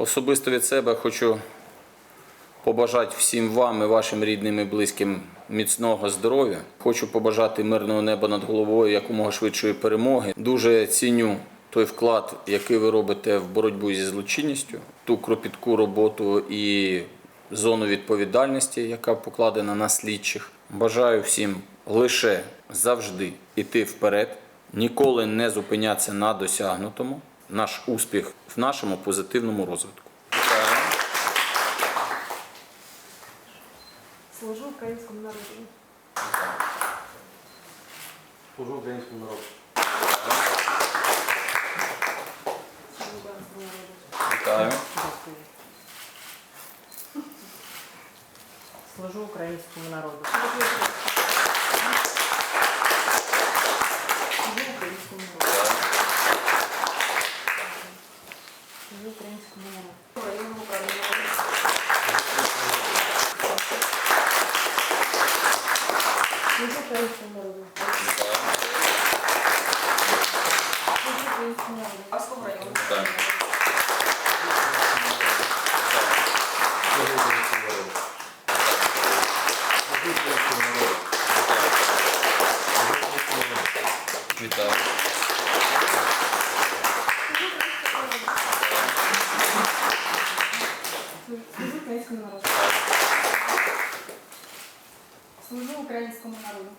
Особисто від себе хочу побажати всім вам і вашим рідним і близьким міцного здоров'я. Хочу побажати мирного неба над головою, якомога швидшої перемоги. Дуже ціню той вклад, який ви робите в боротьбу зі злочинністю, ту кропітку роботу і зону відповідальності, яка покладена на слідчих. Бажаю всім лише завжди йти вперед, ніколи не зупинятися на досягнутому. Наш успіх в нашому позитивному розвитку. Служу українському народу. Служу українському народу. Служу українському народу. Вітаю. Служу українському народу. Служу українському народу. Служу українському народу. Воєнному управлінню. Служу українському народу. Служу українському народу. Аскому району. Так. Служу українському народу. Служу українському народу. Служу українському народу. Вітаю. Служу українському народу. Служу українському народу.